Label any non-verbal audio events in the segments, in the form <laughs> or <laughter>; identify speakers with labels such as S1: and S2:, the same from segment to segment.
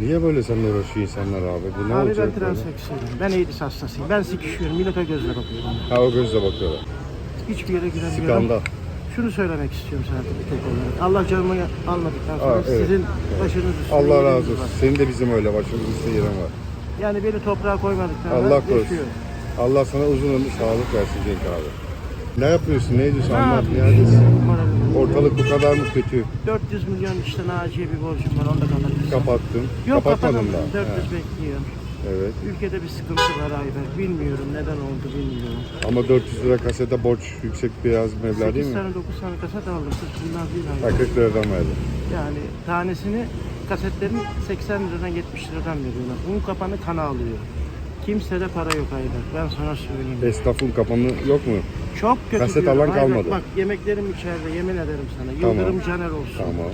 S1: Niye böyle seninle uğraşıyor insanlar abi? Bu ne
S2: Abi ben
S1: olacak böyle?
S2: transseksüelim. Ben AIDS hastasıyım. Ben sikişiyorum. Millete gözle bakıyorum.
S1: Ha o gözle bakıyorlar.
S2: Hiçbir yere giremiyorum.
S1: Skandal.
S2: Şunu söylemek istiyorum sana bir tek olarak. Allah canımı almadıktan sonra
S1: Aa, evet.
S2: sizin başınız üstüne
S1: Allah razı olsun.
S2: var.
S1: Senin de bizim öyle başımızın yerin var.
S2: Yani beni toprağa koymadıktan
S1: Allah korusun. Allah sana uzun ömür sağlık versin Cenk abi. Ne yapıyorsun? Ne ediyorsun?
S2: Ne
S1: Anlat. Neredesin? Ortalık bu kadar mı kötü?
S2: 400 milyon işte Naciye bir borcum var. Onu da kapatacağım.
S1: Kapattın.
S2: Yok
S1: Kapatmadın
S2: kapatamadım.
S1: da.
S2: 400
S1: Ha,
S2: bekliyor.
S1: Evet.
S2: Ülkede bir sıkıntı var Ayber. Bilmiyorum neden oldu bilmiyorum.
S1: Ama 400 lira kasete borç yüksek biraz meblağ
S2: 8
S1: değil mi?
S2: tane 9 tane kaset aldım. Sırf bunlar değil Ayber.
S1: 40 liradan verdim.
S2: Yani tanesini kasetlerin 80 liradan 70 liradan veriyorlar. Un kapanı kana alıyor. Kimsede para yok Ayber. Ben sana söyleyeyim.
S1: Esnafın kapanı yok mu?
S2: Çok kötü
S1: Kaset alan
S2: Ayber,
S1: kalmadı.
S2: Bak yemeklerim içeride yemin ederim sana.
S1: Tamam.
S2: Yıldırım Caner olsun.
S1: Tamam.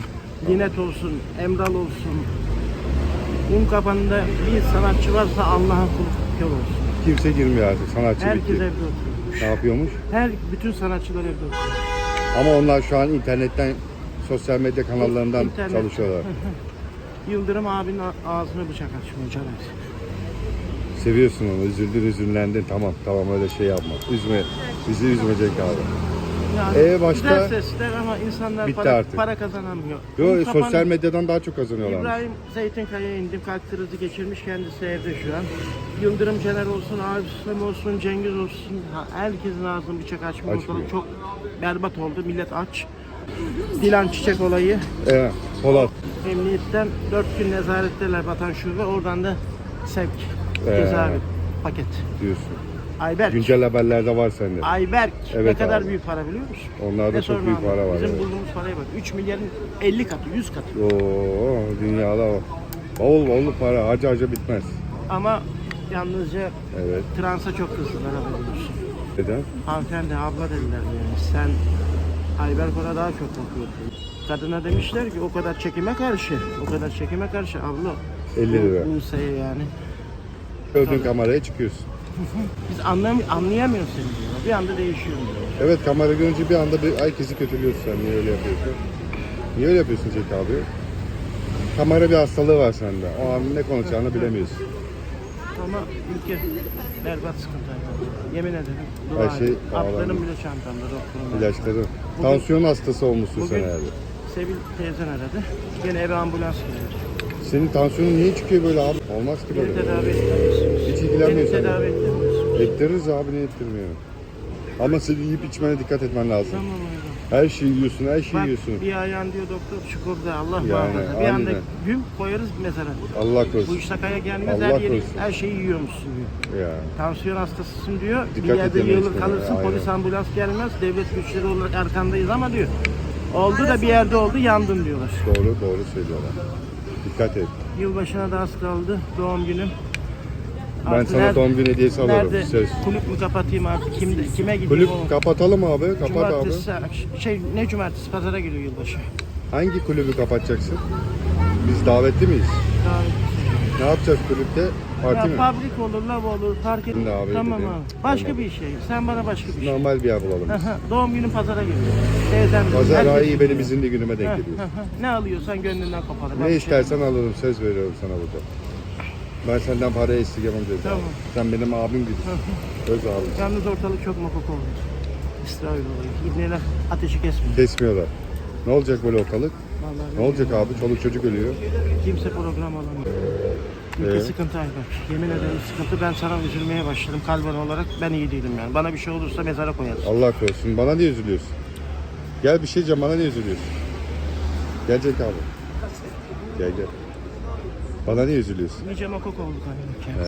S2: Linet olsun, Emral olsun. Un kapanında bir sanatçı varsa Allah'ın kulu yol olsun.
S1: Kimse girmiyor artık. Sanatçı
S2: Herkes
S1: bitti.
S2: evde oturuyor.
S1: Ne yapıyormuş?
S2: Her bütün sanatçılar evde oturuyor.
S1: Ama onlar şu an internetten, sosyal medya kanallarından
S2: İnternet.
S1: çalışıyorlar. <laughs>
S2: Yıldırım abinin ağzına bıçak açmıyor Caner.
S1: Seviyorsun onu, üzüldün, üzünlendin. Tamam, tamam öyle şey yapma. Üzme, bizi üzmeyecek abi.
S2: Yani
S1: Ee, başka?
S2: Güzel sesler ama insanlar
S1: Bitti
S2: para,
S1: artık.
S2: para kazanamıyor.
S1: Yo,
S2: Un kapanı-
S1: sosyal medyadan daha çok kazanıyorlar.
S2: İbrahim Zeytinkaya'ya indim. Kalp krizi geçirmiş. Kendisi evde şu an. Yıldırım Caner olsun, Asım olsun, Cengiz olsun. Ha, herkesin ağzını bıçak
S1: Açmıyor.
S2: ortalık çok berbat oldu. Millet aç. Dilan Çiçek olayı.
S1: Ee, Polat.
S2: Emniyetten 4 gün nezaretteler Vatan Şube. Oradan da sevk.
S1: Ee.
S2: Cezaevi paket.
S1: diyorsun.
S2: Ayberk.
S1: Güncel haberlerde var sende.
S2: Ayberk. ne
S1: Evet
S2: kadar
S1: abi.
S2: büyük para biliyor musun?
S1: Onlarda
S2: Ne
S1: çok büyük
S2: abi?
S1: para var.
S2: Bizim
S1: evet.
S2: bulduğumuz paraya bak. 3 milyarın 50 katı, 100 katı.
S1: Oo, dünyada var. Bavul bavul para harca harca bitmez.
S2: Ama yalnızca
S1: Evet.
S2: transa çok kızdılar haberin olsun.
S1: Neden?
S2: Hanımefendi abla dediler yani. Sen Ayberk ona daha çok bakıyorsun. Kadına demişler ki o kadar çekime karşı, o kadar çekime karşı abla.
S1: 50 lira.
S2: Bu Buse'ye yani.
S1: Gördüğün kameraya çıkıyorsun. <laughs>
S2: Biz anlam anlayamıyoruz seni diyorlar. Bir anda değişiyor diyorlar.
S1: Evet kamera görünce bir anda bir herkesi kötülüyorsun sen. Niye öyle yapıyorsun? Niye öyle yapıyorsun Cenk abi? Kamera bir hastalığı var sende. O an ne konuşacağını bilemiyorsun.
S2: Ama ülke berbat sıkıntı. Yemin ederim. Dua
S1: Her şey.
S2: Atlarım bile çantamda doktorum.
S1: İlaçları. Tansiyon hastası olmuşsun
S2: Bugün-
S1: sen herhalde.
S2: Sevil teyzen aradı. Gene eve ambulans geliyor.
S1: Senin tansiyonun niye çıkıyor böyle abi? Olmaz ki
S2: Beni
S1: böyle.
S2: tedavi.
S1: Hiç ilgilenmiyor
S2: Beni
S1: sen.
S2: tedavi.
S1: Ettiririz abi ne ettirmiyor. Ama senin yiyip içmene dikkat etmen lazım.
S2: Tamam hocam.
S1: Her şeyi yiyorsun, her şeyi
S2: Bak
S1: yiyorsun.
S2: bir ayağın diyor doktor çukurda Allah
S1: Yani,
S2: muhafaza. Bir anda
S1: aynen.
S2: gün koyarız mesela.
S1: Allah
S2: Bu
S1: korusun.
S2: iş takaya gelmez
S1: Allah
S2: her, yeri,
S1: korusun.
S2: her şeyi yiyormuşsun diyor.
S1: Ya.
S2: Tansiyon hastasısın diyor.
S1: Dikkat
S2: bir yerde
S1: edemeyiz
S2: yığılır
S1: tabii,
S2: kalırsın
S1: aynen.
S2: polis ambulans gelmez. Devlet güçleri olarak arkandayız ama diyor. Oldu da bir yerde oldu yandın diyorlar.
S1: Doğru, doğru söylüyorlar. Dikkat et.
S2: Yılbaşına da az kaldı doğum günüm.
S1: Ben
S2: Artık
S1: sana
S2: nerede-
S1: doğum günü hediyesi alırım.
S2: Nerede?
S1: Söz.
S2: Kulüp mü kapatayım artık? Kimde, kime gideyim?
S1: Kulüp
S2: o?
S1: kapatalım abi, kapat abi.
S2: Cumartesi, şey ne cumartesi? Pazara geliyor yılbaşı.
S1: Hangi kulübü kapatacaksın? Biz davetli miyiz?
S2: Davet-
S1: Ne yapacağız kulüpte? Parti
S2: ya
S1: mi?
S2: pabrik olur, lav olur, park et.
S1: Şimdi abi
S2: Tamam
S1: dedim.
S2: abi. Başka
S1: Olmadı.
S2: bir şey. Sen bana başka bir şey.
S1: Normal bir yer bulalım.
S2: Aha, Doğum günün pazara geliyor. Teyzem
S1: Pazar ayı benim izinli günüme denk geliyor.
S2: Ne alıyorsan gönlünden koparır.
S1: Ne istersen alırım, söz veriyorum sana burada. Ben senden para esirgemem dedi.
S2: Tamam.
S1: Sen benim abim gibisin. Öz abim.
S2: Yalnız ortalık çok makok oldu. İsrail olayı. İbneler ateşi kesmiyor.
S1: Kesmiyorlar. Ne olacak böyle ortalık?
S2: Vallahi
S1: Ne olacak abi? Çoluk çocuk ölüyor.
S2: Kimse program alamıyor. Ülke
S1: Ee?
S2: sıkıntı Ayberk. Yemin ederim sıkıntı. Ben sana üzülmeye başladım kalben olarak. Ben iyi değilim yani. Bana bir şey olursa mezara koyarız.
S1: Allah korusun. Bana niye üzülüyorsun? Gel bir şey diyeceğim. Bana niye üzülüyorsun? Gelecek abi. Gel gel. Bana niye üzülüyorsun?
S2: Nice makok olduk ya.